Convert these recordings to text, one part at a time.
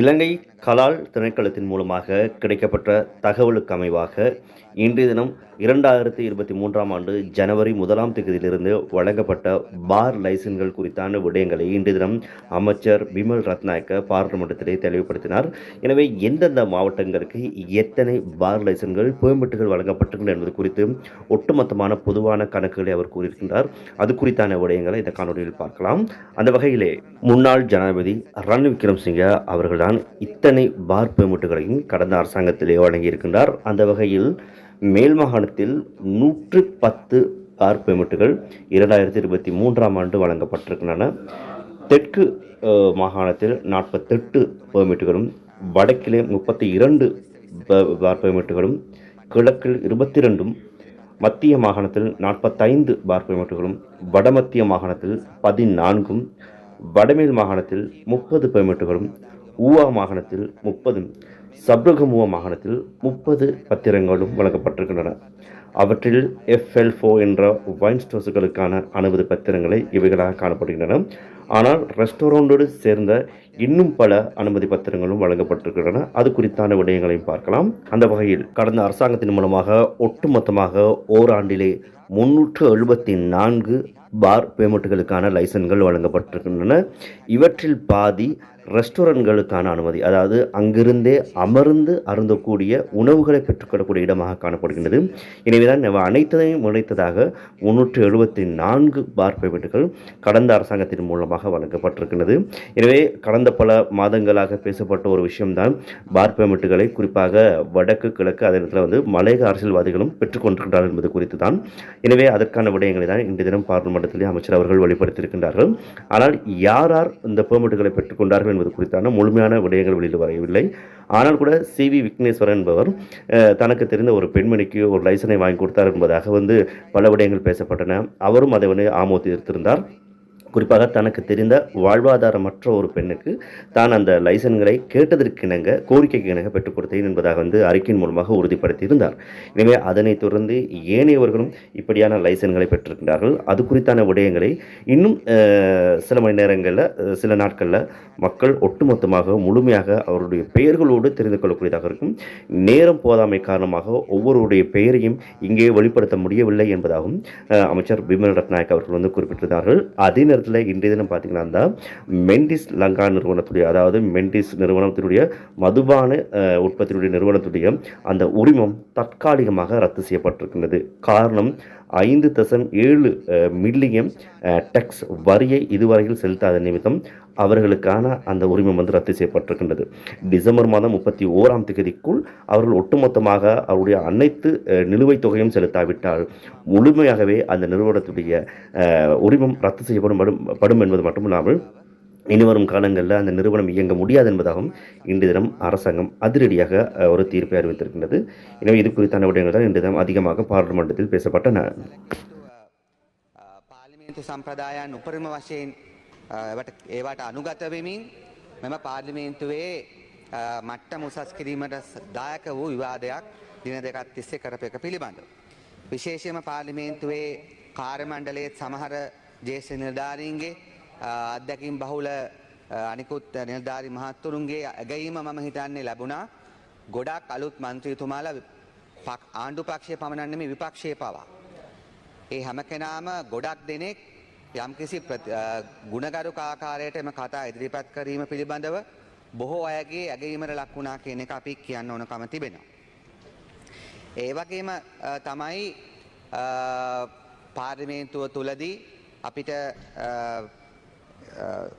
இலங்கை கலால் திணைக்களத்தின் மூலமாக கிடைக்கப்பட்ட தகவலுக்கு அமைவாக இன்றைய தினம் இரண்டாயிரத்தி இருபத்தி மூன்றாம் ஆண்டு ஜனவரி முதலாம் தேதியிலிருந்து வழங்கப்பட்ட பார் லைசன்கள் குறித்தான விடயங்களை இன்றைய தினம் அமைச்சர் பிமல் ரத்நாயக்க பாராளுமன்றத்திலே தெளிவுபடுத்தினார். எனவே எந்தெந்த மாவட்டங்களுக்கு எத்தனை பார் லைசன்கள் பெர்மிட்டுகள் வழங்கப்பட்டுள்ளன என்பது குறித்து ஒட்டுமொத்தமான பொதுவான கணக்குகளை அவர் கூறியிருக்கின்றார். அது குறித்தான விடயங்களை இந்த காணொலியில் பார்க்கலாம். அந்த வகையிலே முன்னாள் ஜனாதிபதி ரணில் விக்ரம்சிங்க அவர்கள்தான் இத்தனை பார் பெர்மிட்டுகளையும் கடந்த அரசாங்கத்திலே வழங்கியிருக்கின்றார். அந்த வகையில் மேல் மாகாணத்தில் நூற்று பத்து பார் பெர்மிட்டுகள் இரண்டாயிரத்தி இருபத்தி மூன்றாம் ஆண்டு வழங்கப்பட்டிருக்கின்றன. தெற்கு மாகாணத்தில் நாற்பத்தெட்டு பெர்மிட்டுகளும் வடக்கிலே முப்பத்தி இரண்டு பார் பெர்மிட்டுகளும் கிழக்கில் இருபத்தி ரெண்டும் மத்திய மாகாணத்தில் நாற்பத்தைந்து பார் பெர்மிட்டுகளும் வடமத்திய மாகாணத்தில் பதினான்கும் வடமேல் மாகாணத்தில் முப்பது பெர்மிட்டுகளும் ஊவா மாகாணத்தில் முப்பதும் சப்ரகமுவா மாகாணத்தில் முப்பது பத்திரங்களும் வழங்கப்பட்டிருக்கின்றன. அவற்றில் எஃப்எல் ஃபோ என்ற வைன் ஸ்டோர்ஸுகளுக்கான அனுமதி பத்திரங்களை இவைகளாக காணப்படுகின்றன. ஆனால் ரெஸ்டாரண்டோடு சேர்ந்த இன்னும் பல அனுமதி பத்திரங்களும் வழங்கப்பட்டிருக்கின்றன. அது குறித்தான விடயங்களையும் பார்க்கலாம். அந்த வகையில் கடந்த அரசாங்கத்தின் மூலமாக ஒட்டுமொத்தமாக ஓராண்டிலே முன்னூற்று எழுபத்தி நான்கு பார் பேமெண்ட்டுகளுக்கான லைசன்கள் வழங்கப்பட்டிருக்கின்றன. இவற்றில் பாதி ரெஸ்டாரண்ட்களுக்கான அனுமதி அதாவது அங்கிருந்தே அமர்ந்து அருந்தக்கூடிய உணவுகளை பெற்றுக்கொள்ளக்கூடிய இடமாக காணப்படுகின்றது. எனவேதான் இவை அனைத்தையும் இணைத்ததாக முன்னூற்று எழுபத்தி நான்கு பார் பேமெண்ட்டுகள் கடந்த அரசாங்கத்தின் மூலமாக வழங்கப்பட்டிருக்கின்றது. எனவே கடந்த பல மாதங்களாக பேசப்பட்ட ஒரு விஷயம்தான் பார் பேமெண்ட்டுகளை குறிப்பாக வடக்கு கிழக்கு அதே நேரத்தில் வந்து மலையக அரசியல்வாதிகளும் பெற்றுக்கொண்டிருக்கிறார்கள் என்பது குறித்து தான் எனவே அதற்கான விடயங்களை தான் இன்றைய தினம் இடத்திலே அமைச்சர் அவர்கள் வெளிப்படுத்தியிருக்கின்றார்கள். ஆனால் யார் யார் இந்த பெர்மிட்டுகளை பெற்றுக்கொண்டார்கள் என்பது குறித்தான முழுமையான விடயங்கள் வெளியில் வரவில்லை. ஆனால் கூட சி வி விக்னேஸ்வரன் என்பவர் தனக்கு தெரிந்த ஒரு பெண்மணிக்கு ஒரு லைசனை வாங்கி கொடுத்தார் என்பதாக வந்து பல விடயங்கள் பேசப்பட்டன. அவரும் அதை வந்து ஆமோதித்திருந்தார். குறிப்பாக தனக்கு தெரிந்த வாழ்வாதாரமற்ற ஒரு பெண்ணுக்கு தான் அந்த லைசன்களை கேட்டதற்கிணங்க கோரிக்கைக்கு இணங்க பெற்றுக் கொடுத்தேன் என்பதாக வந்து அறிக்கையின் மூலமாக உறுதிப்படுத்தியிருந்தார். எனவே அதனைத் தொடர்ந்து ஏனையவர்களும் இப்படியான லைசன்களை பெற்றிருக்கிறார்கள் அது குறித்தான விடயங்களை இன்னும் சில மணி நேரங்களில் சில நாட்களில் மக்கள் ஒட்டுமொத்தமாக முழுமையாக அவருடைய பெயர்களோடு தெரிந்து கொள்ளக்கூடியதாக இருக்கும். நேரம் போதாமை காரணமாக ஒவ்வொருவருடைய பெயரையும் இங்கே வெளிப்படுத்த முடியவில்லை என்பதாகவும் அமைச்சர் பிமல் ரத்நாயக் அவர்கள் வந்து குறிப்பிட்டிருந்தார்கள். அதே நேரத்தில் இன்றைய தினம் பார்த்தீங்கன்னா தான் மெண்டிஸ் லங்கா நிறுவனத்துடைய அதாவது மெண்டிஸ் நிறுவனத்தினுடைய மதுபான அஹ், உற்பத்தியுடைய நிறுவனத்துடைய அந்த உரிமம் தற்காலிகமாக ரத்து செய்யப்பட்டிருக்கின்றது. காரணம் ஐந்து தசம் ஏழு மில்லியன் டெக்ஸ் வரியை இதுவரையில் செலுத்தாத நிமித்தம் அவர்களுக்கான அந்த உரிமம் வந்து ரத்து செய்யப்பட்டிருக்கின்றது. டிசம்பர் மாதம் முப்பத்தி ஓராம் தேதிக்குள் அவர்கள் ஒட்டுமொத்தமாக அவருடைய அனைத்து நிலுவைத் தொகையும் செலுத்தாவிட்டால் முழுமையாகவே அந்த நிறுவனத்துடைய உரிமம் ரத்து செய்யப்படும் படும்- படும் என்பது மட்டுமில்லாமல் இனிவரும் காலங்களில் அந்த நிறுவனம் இயங்க முடியாது என்பதாகவும் இன்று தினம் அரசாங்கம் அதிரடியாக அஹ், ஒரு தீர்ப்பை அறிவித்திருக்கின்றது எனவே இது குறித்தான விடயங்கள் தான் இன்று தினம் அதிகமாக பாராளுமன்றத்தில் பேசப்பட்டன පාලිමේන්තු සම්ප්‍රදායන් උපරිම වශයෙන් අ, ඒවට- ඒවට අනුගත වෙමින් මෙම පාර්ලිමේන්තුවේ අ, මට්ටම උසස් කිරීමට ස- දායක වූ විවාදයක් දින දෙකත් තිස්සේ කරප එක පිළිබඳව. විශේෂයම පාර්ලිමේන්තුවේ කාර්යමණ්ඩලයේත් සමහර ජේෂ්ඨ නිලධාරීන්ගේ අ, අත්දැකීම් බහුල අ, අනිකුත් නිලධාරි මහත්තුරුන්ගේ ඇගීම මම හිතන්නේ ලැබුණා ගොඩක් අලුත් මන්ත්‍රීතුමාලා පක්- ආණ්ඩු පක්ෂය පමණන්නම විපක්ෂය පවා. ඒ හැම කෙනාම ගොඩක් දෙනෙක් යම්කිසි ප්‍රති- අ, ගුණගරුක ආකාරයට එම කතා ඉදිරිපත් කිරීම පිළිබඳව බොහෝ අයගේ ඇගීමට ලක්වුණා කියන එක අපි කියන්න ඕනකම තිබෙනවා. ඒ වගේම අ, තමයි අ, පාර්ලිමේන්තුව තුළදී අපිට අ, අ,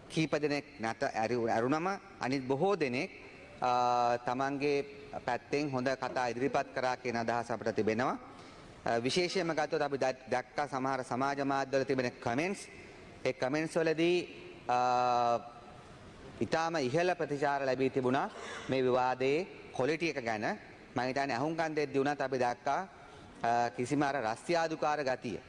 කීප දෙනෙක් නැත ඇරු- ඇරුණම අනිත් බොහෝ දෙනෙක් අ, තමන්ගේ පැත්තෙන් හොඳ කතා ඉදිරිපත් කරා කියන අදහස අපට තිබෙනවා. අ, විශේෂයම ගත්තොත් අපි දැක්- දැක්කා සමහර සමාජ මාධ්‍යවල තිබෙන කමෙන්ට්ස් ඒ කමෙන්ට්ස් වලදී අ, ඉතාම ඉහළ ප්‍රතිචාර ලැබී තිබුණා මේ විවාදයේ කොලිටි එක ගැන. මහිතන ඇහුන්කන් දෙද්දි වුණත් අපි දැක්කා අ, කිසිම අර රස්්‍යාදුකාර ගතිය.